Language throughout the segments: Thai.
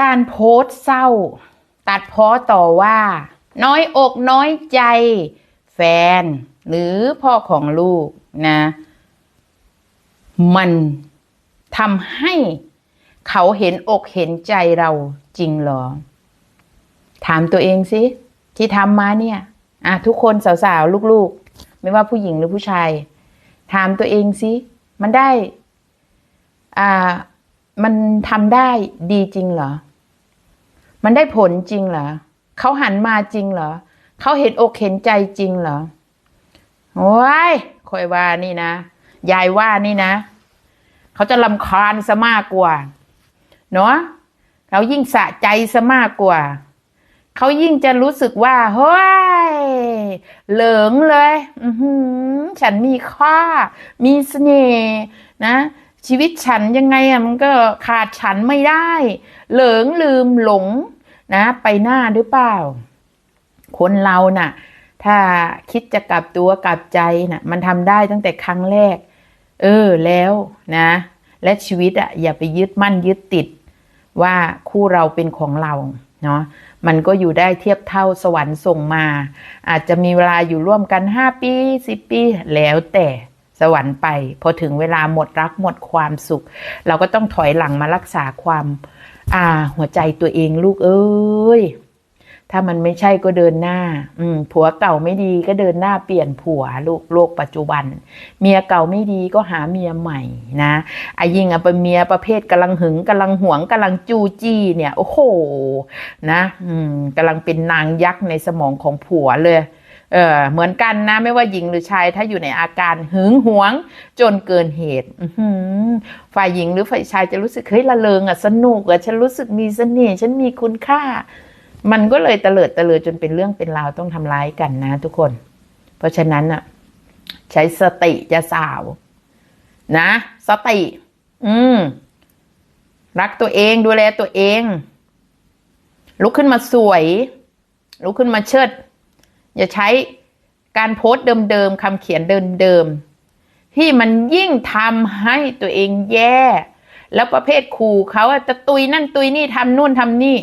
การโพสต์เศร้า ตัดพ้อต่อว่า น้อยอกน้อยใจ แฟน หรือพ่อของลูกนะ มันทำให้เขาเห็นอกเห็นใจเราจริงหรอ ถามตัวเองสิ ที่ทำมาเนี่ยอะทุกคนสาวๆ ลูกๆ ไม่ว่าผู้หญิงหรือผู้ชาย ถามตัวเองสิ มันได้ อ่า มันทำได้ดีจริงเหรอ มันได้ผลจริงเหรอเขาหันมาจริงเหรอเขาเห็นอกเห็นใจจริงเหรอโอ้ยคอยว่านี่นะยายว่านี่นะเขาจะลำคาญซะมากกว่าเนาะเขายิ่งสะใจซะมากกว่าเขายิ่งจะรู้สึกว่าเฮ้ยเหลิงเลย อืฉันมีค่า มีเสน่ห์นะ ชีวิตฉันยังไงอะมันก็ขาดฉันไม่ได้ เหลิงลืมหลงนะ ไปหน้าหรือเปล่า คนเราน่ะ ถ้าคิดจะกลับตัวกลับใจน่ะ มันทำได้ตั้งแต่ครั้งแรก เออแล้วนะ และชีวิตอะอย่าไปยึดมั่นยึดติด ว่าคู่เราเป็นของเราเนาะมันก็อยู่ได้เทียบเท่าสวรรค์ส่งมา อาจจะมีเวลาอยู่ร่วมกัน 5 ปี 10 ปี แล้วแต่ สวรรค์ไป พอถึงเวลาหมดรักหมดความสุข เราก็ต้องถอยหลังมารักษาความอ่า หัวใจตัวเองลูกเอ้ยถ้ามันไม่ใช่ก็เดินหน้า อืม ผัวเก่าไม่ดีก็เดินหน้าเปลี่ยนผัวลูกโลกปัจจุบัน เมียเก่าไม่ดีก็หาเมียใหม่นะไอ้ยิ่งอะเป็นเมียประเภทกำลังหึงกำลังหวงกำลังจูจี้เนี่ย โอ้โห นะ อืมกำลังเป็นนางยักษ์ในสมองของผัวเลย เออเหมือนกันนะไม่ว่าหญิงหรือชาย ถ้าอยู่ในอาการหึงหวงจนเกินเหตุฝ่ายหญิงหรือฝ่ายชายจะรู้สึกเฮ้ยละเลงอะสนุกอะฉันรู้สึกมีเสน่ห์ฉันมีคุณค่า มันก็เลยเตลิดเตลิดจนเป็นเรื่องเป็นราวต้องทำร้ายกันนะ ทุกคน เพราะฉะนั้นอะ ใช้สติจะสาว นะ สติ อืม รักตัวเองดูแลตัวเอง ลุกขึ้นมาสวย ลุกขึ้นมาเชิด อย่าใช้การโพสต์เดิมๆคำเขียนเดิมๆที่มันยิ่งทำให้ตัวเองแย่ แล้วประเภทขู่เขาจะตุยนั่นตุยนี่ทำนู่นทำนี่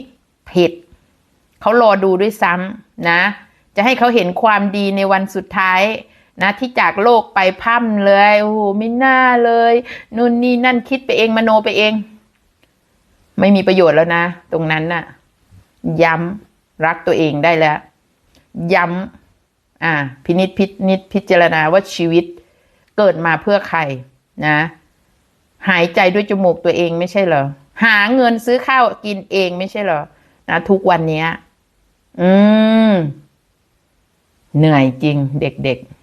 ผิดเขารอดูด้วยซ้ำนะ จะให้เขาเห็นความดีในวันสุดท้ายนะที่จากโลกไปพร่ำเลยโอ้โหไม่น่าเลยนู่นนี่นั่นคิดไปเองมโนไปเอง ไม่มีประโยชน์แล้วนะ ตรงนั้นน่ะ ย้ำรักตัวเองได้แล้ว ย้ำอ่าพินิษพินิษพิจารณาว่าชีวิตเกิดมาเพื่อใครนะ หายใจด้วยจมูกตัวเองไม่ใช่เหรอ หาเงินซื้อข้าวกินเองไม่ใช่เหรอนะทุกวันนี้อืม เหนื่อยจริงเด็กๆ